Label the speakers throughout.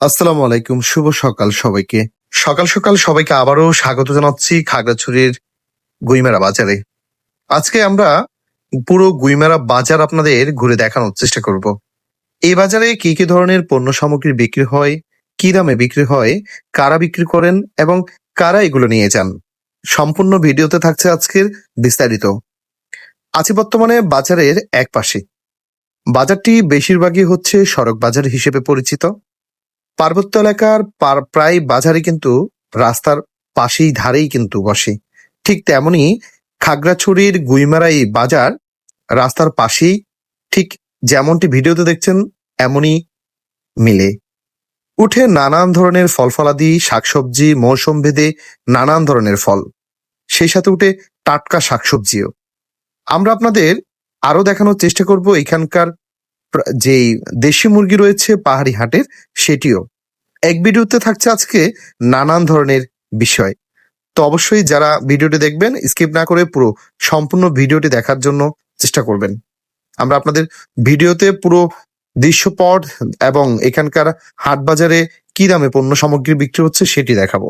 Speaker 1: আসসালামু আলাইকুম, শুভ সকাল সবাইকে। সকাল সকাল সবাইকে আবারও স্বাগত জানাচ্ছি খাগড়াছড়ির গুইমেরা বাজারে। আজকে আমরা পুরো গুইমেরা বাজার আপনাদের ঘুরে দেখানোর চেষ্টা করব। এই বাজারে কি কি ধরনের পণ্য সামগ্রী বিক্রি হয়, কি দামে বিক্রি হয়, কারা বিক্রি করেন এবং কারা এগুলো নিয়ে যান, সম্পূর্ণ ভিডিওতে থাকছে আজকের বিস্তারিত। আছি বর্তমানে বাজারের এক পাশে বাজারটি বেশিরভাগই হচ্ছে সড়ক বাজার হিসেবে পরিচিত। পার্বত্য এলাকার পার- প্রায় বাজারে কিন্তু রাস্তার পাশেই ধারেই কিন্তু বসে। ঠিক তেমনি খাগড়াছড়ির গুইমারাই বাজার রাস্তার পাশেই ঠিক যেমনটি ভিডিওতে দেখছেন, এমনই মিলে। উঠে নানান ধরনের ফল ফলাদি শাকসবজি, মৌসুম ভেদে নানান ধরনের ফল। সেই সাথে উঠে টাটকা শাকসবজিও। আমরা আপনাদের আরও দেখানোর চেষ্টা করব এখানকার যেই দেশি মুরগি রয়েছে পাহাড়ি হাটের, সেটিও। এক ভিডিওতে থাকছে আজকে নানান ধরনের বিষয়। তো অবশ্যই যারা ভিডিওটি দেখবেন, স্কিপ না করে পুরো সম্পূর্ণ ভিডিওটি দেখার জন্য চেষ্টা করবেন। আমরা আপনাদের ভিডিওতে পুরো দৃশ্যপট এবং এখানকার হাট বাজারে কি দামে পণ্য সামগ্রী বিক্রি হচ্ছে সেটি দেখাবো।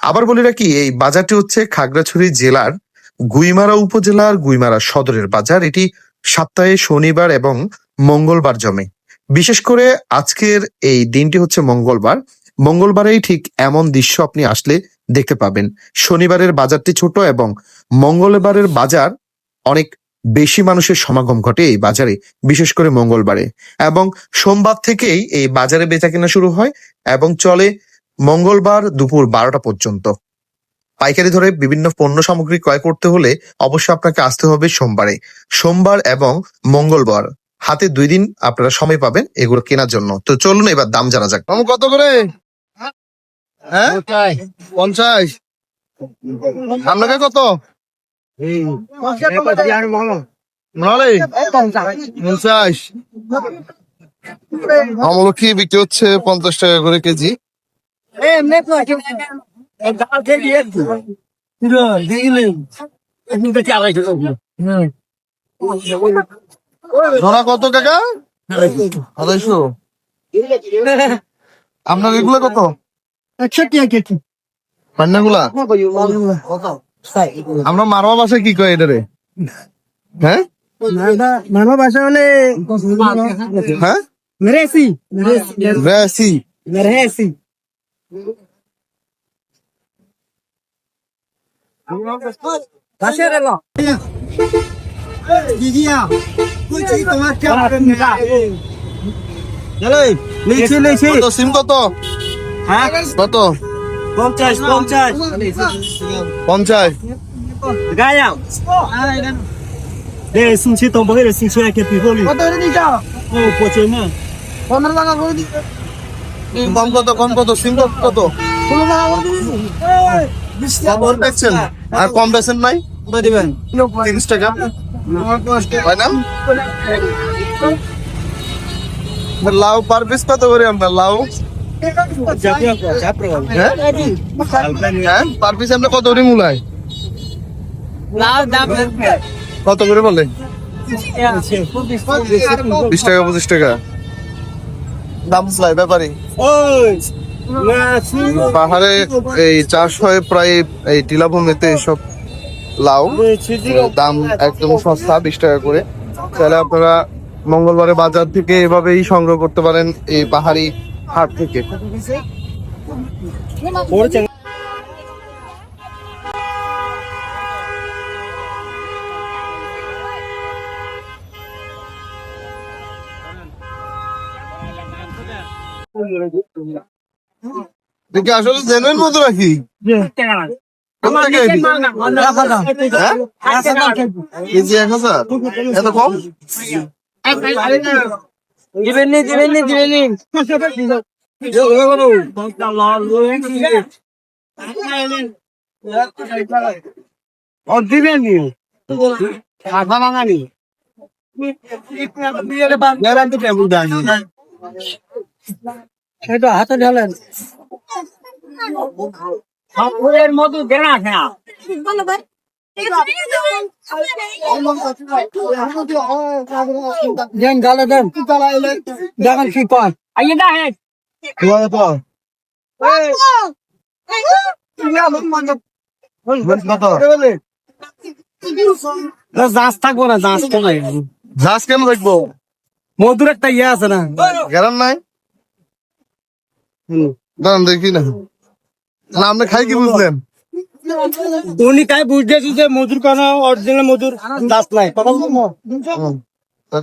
Speaker 1: আবার বলি রাখি, এই বাজারটি হচ্ছে খাগড়াছড়ি জেলার গুইমারা উপজেলার গুইমারা সদরের বাজার। এটি সপ্তাহে শনিবার এবং মঙ্গলবার জমে। বিশেষ করে আজকের এই দিনটি হচ্ছে মঙ্গলবার। মঙ্গলবারেই ঠিক এমন দৃশ্য আপনি আসলে দেখতে পাবেন। শনিবারের বাজারটি ছোট এবং মঙ্গলবারের বাজার অনেক বেশি মানুষের সমাগম ঘটে এই বাজারে, বিশেষ করে মঙ্গলবারে। এবং সোমবার থেকেই এই বাজারে বেচা কেনা শুরু হয় এবং চলে মঙ্গলবার দুপুর বারোটা পর্যন্ত। পাইকারি ধরে বিভিন্ন পণ্য সামগ্রী ক্রয় করতে হলে অবশ্যই আপনাকে আসতে হবে সোমবারে। সোমবার এবং মঙ্গলবার। হাতে দুই দিন আপনারা সময় পাবেন এগুলো কেনার জন্য। তো চলুন এবার দাম জানা যাক। মামু কত করে? হ্যাঁ? পঞ্চাশ। আপনাকে কত? নাহলে পঞ্চাশ। আমলকি বিক্রি হচ্ছে পঞ্চাশ টাকা করে কেজি। ধরা কত টাকা আড়াইশো। আপনার এগুলো কত? পান্নাগুলা? আমরা মারোয়া বাসায় কি কয় এটারে? হ্যাঁ?
Speaker 2: মানব ভাষা হলে
Speaker 1: হ্যাঁ
Speaker 2: মেরেসি সিম কত হ্যাঁ কত পঞ্চাশ পঞ্চাশ পঞ্চাশ Ganham!
Speaker 1: Ei, senti tão
Speaker 2: bom,
Speaker 1: ele
Speaker 2: sentiu aqui,
Speaker 1: pivoli.
Speaker 2: Quanto ele diz, ó? Ô, pote, mano. Quando ele tá com o... Como que eu tô, como que eu tô,
Speaker 1: sim, como que eu tô? Como que eu tô? আর কম বেচেন? নাই?
Speaker 2: দিবেন।
Speaker 1: তিরিশ টাকা হয়। না লাউ per piece কত করে আপনার লাউ? হ্যাঁ? পার পিস আপনার কত করে মূলায়? কত করে বলে? বিশ টাকা পঁচিশ টাকা। দাম চাই ব্যাপারী। পাহাড়ে এই চাষ হয় প্রায় এই টিলাভূমিতে এইসব লাউ। দাম একদম সস্তা, বিশ টাকা করে। তাহলে আপনারা মঙ্গলবারে বাজার থেকে এভাবেই সংগ্রহ করতে পারেন এই পাহাড়ি হাট থেকে। দেখি আসলে জেনুইন মতো এটি? কেজি এক হাজার। এত কম?
Speaker 2: ভাঙানি গ্যারান্টি টেবিল দানি সেটা হাতে ঢালেন। মতো দেনা আছে না? দেন গালে দেন। দেখেন কি কয়। আইয়ে দেখেন।
Speaker 3: জাহাজ থাকব না জাহাজ তো নাই।
Speaker 4: জাহাজ কেন দেখব
Speaker 3: মধুর একটা ইয়ে আছে না।
Speaker 4: গ্যারান নাই? দাঁড়ান দেখি না। না আপনি খাই কি বুঝলেন?
Speaker 3: উনি কাই বুঝতে যে মজুর কেন? অরিজিনাল মজুর দাস নাই। কথা বলব
Speaker 4: তার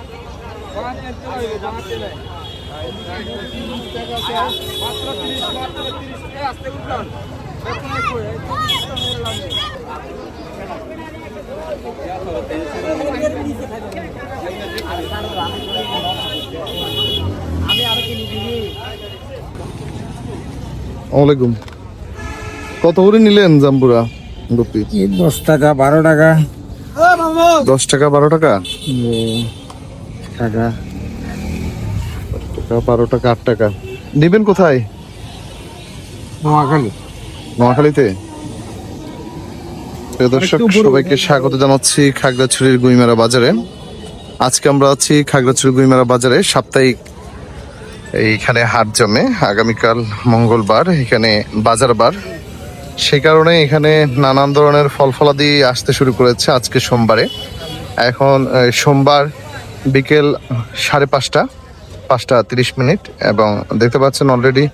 Speaker 4: ওয়ালাইকুম। কত করে নিলেন জাম্বুরা গুপি
Speaker 3: দশ টাকা বারো টাকা।
Speaker 4: দশ টাকা বারো টাকা?
Speaker 3: টাকা।
Speaker 4: টাকা বারো টাকা আট টাকা? নেবেন কোথায়?
Speaker 3: নোয়াখালী।
Speaker 4: নোয়াখালীতে? দর্শক সবাইকে স্বাগত জানাচ্ছি খাগড়াছড়ির গুইমেরা বাজারে। আজকে আমরা আছি খাগড়াছড়ি গুইমেরা বাজারে সাপ্তাহিক এইখানে হাট জমে। আগামীকাল মঙ্গলবার এখানে বাজার বার। সেই কারণে এখানে নানান ধরনের ফল ফলাদি আসতে শুরু করেছে আজকে সোমবারে। এখন সোমবার বিকেল সাড়ে পাঁচটা পাঁচটা তিরিশ মিনিট এবং দেখতে পাচ্ছেন অলরেডি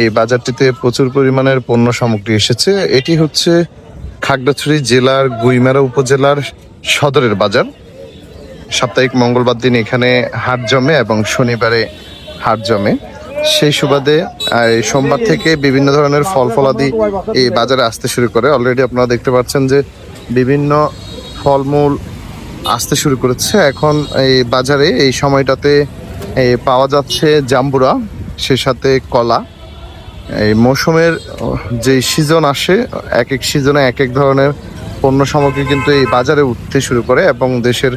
Speaker 4: এই বাজারটিতে প্রচুর পরিমাণের পণ্য সামগ্রী এসেছে। এটি হচ্ছে খাগড়াছড়ি জেলার গুইমেরা উপজেলার সদরের বাজার। সাপ্তাহিক মঙ্গলবার দিন এখানে হাট জমে এবং শনিবারে হাট জমে। সেই সুবাদে সোমবার থেকে বিভিন্ন ধরনের ফল ফলাদি এই বাজারে আসতে শুরু করে। অলরেডি আপনারা দেখতে পাচ্ছেন যে বিভিন্ন ফলমূল আসতে শুরু করেছে। এখন এই বাজারে এই সময়টাতে পাওয়া যাচ্ছে জাম্বুরা, সে সাথে কলা। এই মৌসুমের যে সিজন আসে এক এক সিজনে এক এক ধরনের পণ্য সামগ্রী কিন্তু এই বাজারে উঠতে শুরু করে এবং দেশের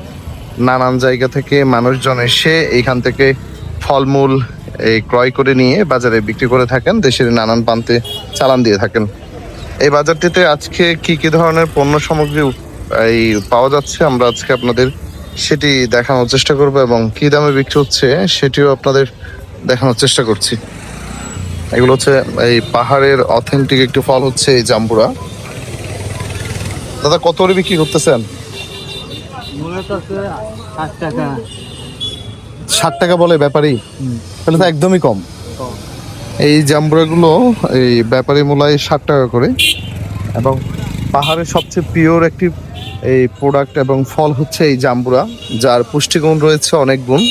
Speaker 4: নানান জায়গা থেকে মানুষজন এসে এইখান থেকে ফলমূল এই ক্রয় করে নিয়ে বাজারে বিক্রি করে থাকেন, দেশের নানান প্রান্তে চালান দিয়ে থাকেন। এই বাজারটিতে আজকে কি কি ধরনের পণ্য সামগ্রী এই পাওয়া যাচ্ছে। আমরা আজকে আপনাদের সেটি দেখানোর চেষ্টা করব এবং কি দামে বিক্রি হচ্ছে সেটিও আপনাদের দেখানোর চেষ্টা করছি। এগুলো হচ্ছে এই পাহাড়ের অথেন্টিক একটি ফল হচ্ছে এই জাম্বুরা। দাদা কত করে বিক্রি করতেছেন?
Speaker 3: ষাট টাকা।
Speaker 4: বলে ব্যাপারী? তাহলে তো একদমই কম। এই জাম্বুরাগুলো এই ব্যাপারী মূলায় ষাট টাকা করে এবং পাহাড়ের সবচেয়ে পিওর একটি এই প্রোডাক্ট এবং ফল হচ্ছে এই জাম্বুরা যার পুষ্টিগুণ রয়েছে অনেক গুণ।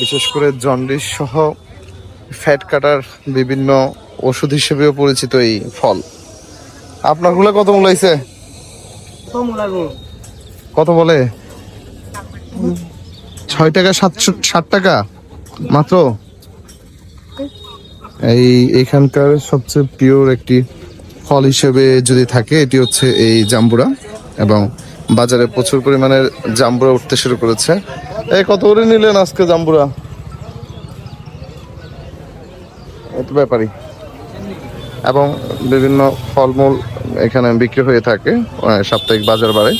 Speaker 4: বিশেষ করে জন্ডিস সহ ফ্যাট কাটার বিভিন্ন ওষুধ হিসেবেও পরিচিত এই ফল। আপনারগুলো কত মূলাইছে কত বলে? ছয় টাকা সাতশো ষাট টাকা? মাত্র? এই এখানকার সবচেয়ে পিওর একটি ফল হিসেবে যদি থাকে এটি হচ্ছে এই জাম্বুরা এবং বাজারে প্রচুর পরিমাণে জাম্বুরা উঠতে শুরু করেছে। এই কত করে নিলেন আজকে জাম্বুরা? এত ব্যাপারই। এবং বিভিন্ন ফলমূল এখানে বিক্রি হয়ে থাকে সাপ্তাহিক বাজার বারে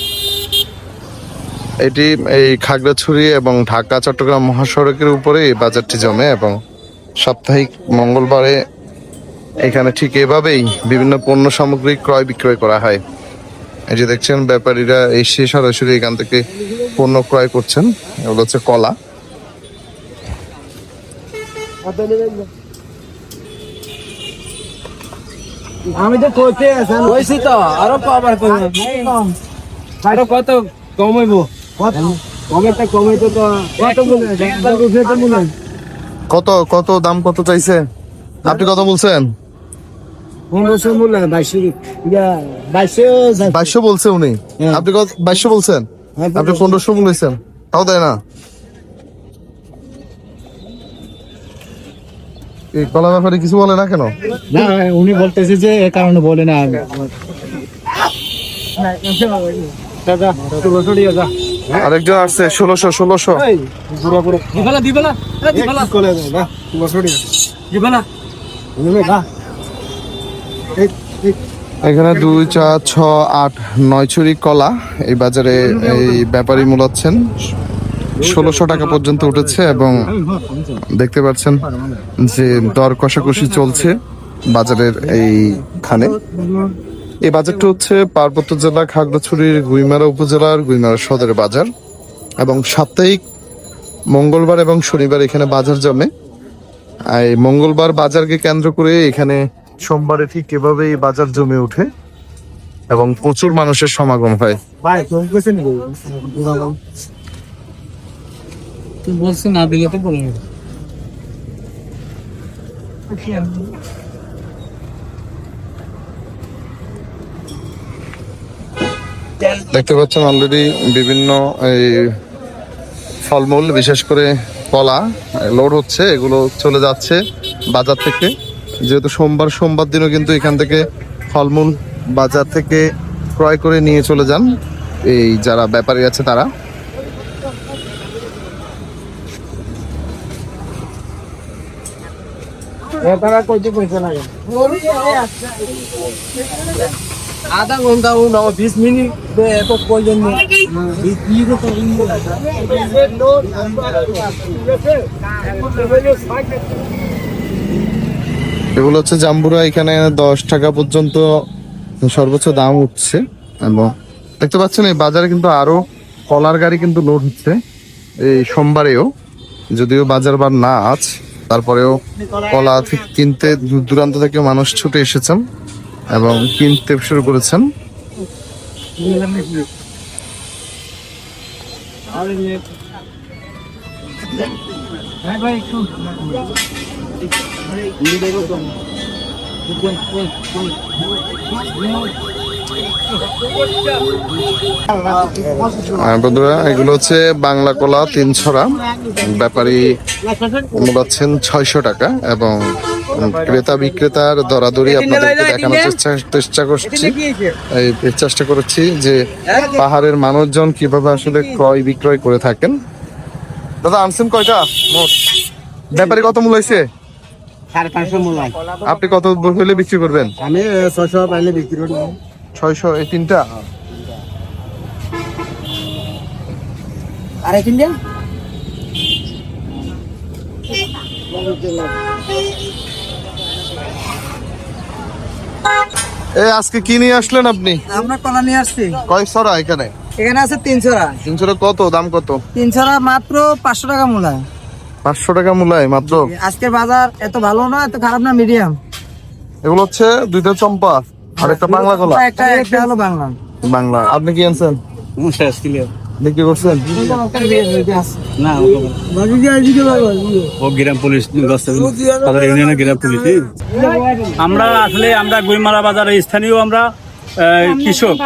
Speaker 4: এটি এই খাগড়াছড়ি এবং ঢাকা, চট্টগ্রাম মহাসড়কের উপরে এই বাজারটি জমে এবং সাপ্তাহিক মঙ্গলবারে এখানে ঠিক এভাবেই বিভিন্ন পণ্য সামগ্রী ক্রয় বিক্রয় করা হয়। এই যে দেখছেন ব্যাপারীরা এসে সরাসরি এখান থেকে পণ্য ক্রয় করছেন। এগুলো হচ্ছে কলা।
Speaker 3: আমি তো কইতে আছেন। কইছি তো আরও পাবার কই আরও কত কমাইব? কমেটা কমাইতো তো কত বলে হয়
Speaker 4: কত কত দাম কত চাইছে আপনি কত বলছেন
Speaker 3: পনেরোশো মনে হয় বাইশে ইয়া বাইশেও যায়।
Speaker 4: বাইশশো বলছে উনি।
Speaker 3: হ্যাঁ।
Speaker 4: আপনি বাইশশো বলছেন?
Speaker 3: হ্যাঁ,
Speaker 4: আপনি পনেরোশো। বলেছেন। তাও দেয় না। এই কলা ব্যাপারে কিছু বলে না কেন?
Speaker 3: না উনি বলতেছে যে এ কারণে বলে না। দাদা ষোলোশো দিয়ে যা।
Speaker 4: আরেকজন আসছে ষোলোশো ষোলোশো।
Speaker 3: দিবেলা দিবেলা। দিবেলা। দিবেলা। দিবেলা।
Speaker 4: এখানে দুই, চার, ছ, আট, নয় ছুরি কলা এই বাজারে এই ব্যাপারী মূলাচ্ছেন। ষোলোশো টাকা পর্যন্ত উঠেছে এবং দেখতে পাচ্ছেন যে দর কষাকষি চলছে বাজারের এইখানে এই বাজারটা হচ্ছে পার্বত্য জেলা খাগড়াছড়ির গুইমারা উপজেলার গুইমারা সদর বাজার এবং সাপ্তাহিক মঙ্গলবার এবং শনিবার এখানে বাজার জমে। এই মঙ্গলবার বাজারকে কেন্দ্র করে এখানে সোমবারে ঠিক এভাবে এই বাজার জমে ওঠে এবং প্রচুর মানুষের সমাগম হয়।
Speaker 3: না দিলে তো বলব।
Speaker 4: দেখতে পাচ্ছেন অলরেডি বিভিন্ন এই ফলমূল বিশেষ করে কলা লোড হচ্ছে এগুলো চলে যাচ্ছে বাজার থেকে। যেহেতু সোমবার সোমবার দিনও কিন্তু এখান থেকে ফলমূল বাজার থেকে ক্রয় করে নিয়ে চলে যান এই যারা ব্যাপারী আছে তারা।
Speaker 3: আধা ঘণ্টা বিশ মিনিট এত প্রয়োজন নেই।
Speaker 4: এগুলো হচ্ছে জাম্বুরা, এখানে দশ টাকা পর্যন্ত সর্বোচ্চ দাম উঠছে। এবং দেখতে পাচ্ছেন, এই বাজারে কিন্তু আরও কলার গাড়ি কিন্তু লোড হচ্ছে এই সোমবারেও। যদিও বাজার বার না আজ, তারপরেও কলা কিনতে দূর দূরান্ত থেকে মানুষ ছুটে এসেছেন এবং কিনতে শুরু করেছেন। বন্ধুরা এগুলো হচ্ছে বাংলা কলা তিন ছড়া। ব্যাপারী মূলাচ্ছেন ছয়শো টাকা এবং ক্রেতা বিক্রেতার দরাদরি আপনাদেরকে দেখানোর চেষ্টা চেষ্টা করছি। এই চেষ্টা করেছি যে পাহাড়ের মানুষজন কীভাবে আসলে ক্রয় বিক্রয় করে থাকেন। দাদা আনছেন কয়টা? মোট। ব্যাপারে কত মূল্য হয়েছে?
Speaker 3: সাড়ে পাঁচশো মূল্য।
Speaker 4: আপনি কত হলে বিক্রি করবেন?
Speaker 3: আমি ছশো পাইলে বিক্রি করি
Speaker 4: ছয়শো এই তিনটা?
Speaker 3: আরে কিনলেন
Speaker 4: এ আজকে কি নিয়ে আসলেন আপনি?
Speaker 3: আমরা কলা নিয়ে আসছি।
Speaker 4: কয় ছড়া এখানে?
Speaker 3: এখানে আছে তিন তিনশো টাকা
Speaker 4: তিনশো কত? দাম কত?
Speaker 3: তিন টাকা মাত্র পাঁচশো টাকা মূল্য
Speaker 4: পাঁচশো টাকা মূল্যায় মাত্র?
Speaker 3: আজকের বাজার এত ভালো না এত খারাপ না মিডিয়াম
Speaker 4: এগুলো হচ্ছে দুইটা চম্পা আর একটা বাংলা কলা
Speaker 3: একটা একটা হলো বাংলা।
Speaker 4: বাংলা। আপনি কি আনছেন? বিক্রি করছেন?
Speaker 3: না
Speaker 5: গ্রাম পুলিশ ইউনিয়নের গ্রাম পুলিশ আমরা আসলে আমরা গুইমারা বাজারে স্থানীয় আমরা কৃষক।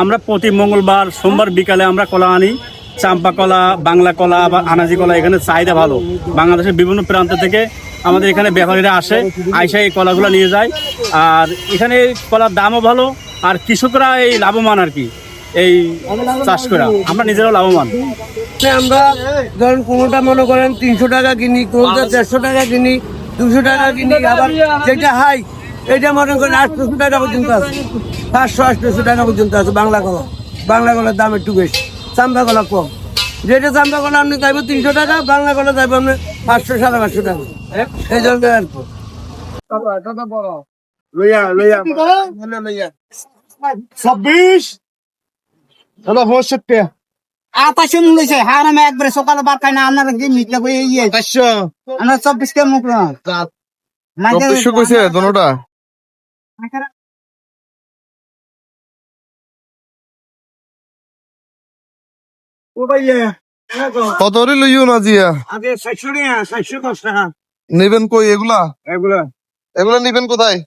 Speaker 5: আমরা প্রতি মঙ্গলবার সোমবার বিকালে আমরা কলা আনি। চাম্পা কলা বাংলা কলা বা আনাজি কলা, এখানে চাহিদা ভালো। বাংলাদেশের বিভিন্ন প্রান্ত থেকে আমাদের এখানে ব্যাপারীরা আসে, আইসা এই কলাগুলো নিয়ে যায়। আর এখানে কলার দামও ভালো, আর কৃষকরা এই লাভবান আর কি, এই চাষ করা। আমরা নিজেরাও লাভবান।
Speaker 3: আমরা ধরুন কোনোটা মনে করেন তিনশো টাকা কিনি, কোনোটা দেড়শো টাকা কিনি, দুশো টাকা কিনি, আবার যেটা হাই, এটা মনে করেন আটশোশো টাকা পর্যন্ত আছে। পাঁচশো আটশোশো টাকা পর্যন্ত আছে বাংলা কলা। বাংলা কলার দাম একটু বেশি। চাম্পা কলা কম। যেটা চাম্পা কলা আপনি চাইব তিনশো টাকা বাংলা কলা চাইব আপনি পাঁচশো সাড়ে পাঁচশো টাকা। এই জন্য আর কি। লইয়া লইয়া। লইয়া। ছাব্বিশ? হলো পঁয়ষট্টি
Speaker 2: আপাশে মূলেছে হার আমি একবারে সকালে বার খাই না আপনার কি মিটলে ইয়ে আমরা চব্বিশ কে মুখ
Speaker 4: চব্বিশশো কইছে দোনোটা? কত করে লইও না জিয়া?
Speaker 3: আগে চারশো টাকা চারশো দশ টাকা।
Speaker 4: নেবেন কই এগুলা?
Speaker 3: এগুলো।
Speaker 4: এগুলা নেবেন কোথায়?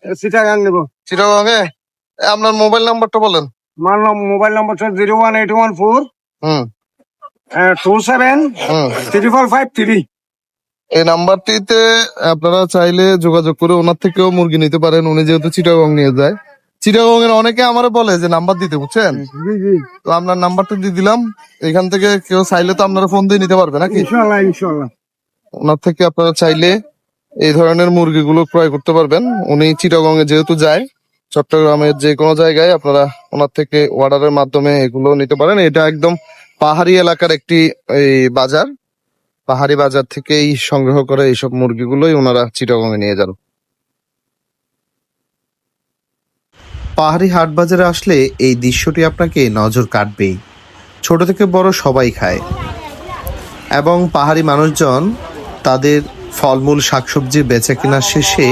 Speaker 3: নেব।
Speaker 4: এ, আপনার মোবাইল নাম্বারটা বলেন।
Speaker 3: Mobile number zero one eight one four.
Speaker 4: Hmm.
Speaker 3: Two seven. Three four five three.
Speaker 4: এই নাম্বারটিতে আপনারা চাইলে যোগাযোগ করে ওনার থেকেও মুরগি নিতে পারেন। উনি যেহেতু চিটাগং নিয়ে যায়। চিটাগং এর অনেকে আমার বলে যে নাম্বার দিতে বুঝছেন? তো আপনার নাম্বারটা দিয়ে দিলাম এখান থেকে কেউ চাইলে তো আপনারা ফোন দিয়ে নিতে পারবে নাকি? ওনার থেকে আপনারা চাইলে এই ধরনের মুরগিগুলো ক্রয় করতে পারবেন। উনি চিটাগং এ যেহেতু যায় চট্টগ্রামের যে কোনো জায়গায় আপনারা ওনার থেকে অর্ডারের মাধ্যমে এগুলো নিতে পারেন। এটা একদম পাহাড়ি এলাকার একটি এই বাজার। পাহাড়ি বাজার থেকেই সংগ্রহ করে এইসব মুরগিগুলোই ওনারা চিটাগং এ নিয়ে যান। পাহাড়ি হাট বাজারে আসলে এই দৃশ্যটি আপনাকে নজর কাটবেই। ছোট থেকে বড় সবাই খায়। এবং পাহাড়ি মানুষজন তাদের ফলমূল, শাকসবজি বেচা কেনার শেষে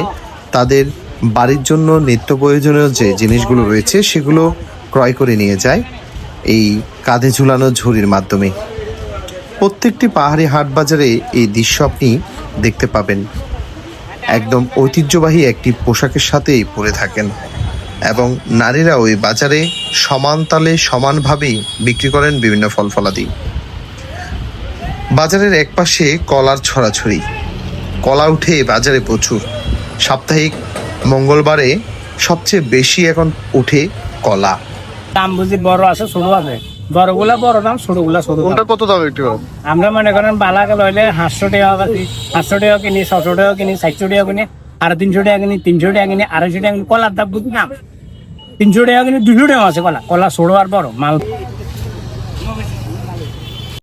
Speaker 4: তাদের বাড়ির জন্য নিত্য প্রয়োজনীয় যে জিনিসগুলো রয়েছে সেগুলো ক্রয় করে নিয়ে যায় এই কাঁধে ঝুলানো ঝুড়ির মাধ্যমে। প্রত্যেকটি পাহাড়ি হাট বাজারে এই দৃশ্য আপনি দেখতে পাবেন। একদম ঐতিহ্যবাহী একটি পোশাকের সাথেই পরে থাকেন। এবং নারীরা ওই বাজারে সমান তালে সমানভাবেই বিক্রি করেন বিভিন্ন ফল ফলাদি বাজারের একপাশে কলার ছড়াছড়ি। কলা উঠে বাজারে প্রচুর। সাপ্তাহিক মঙ্গলবারে সবচেয়ে বেশি এখন উঠে কলা।
Speaker 6: দাম বুঝি বড় আছে ছোট আছে। বড়গুলা বড় দাম ছোটগুলা ছোট
Speaker 4: কত দাম একটু
Speaker 6: আমরা মনে করেন বালাকে লইলে সাতশো টাকা সাতশো টাকা কিনি ছশো টাকা কিনি চারশো টাকা কিনি। আর তিনশো টাকা কিনি, তিনশো টাকা কিনি, আড়াইশো টাকা কিনি, কলার দাম বুঝি না তিনশো টাকা কিনি দুশো টাকা আছে কলা। কলা আর বড়, মাল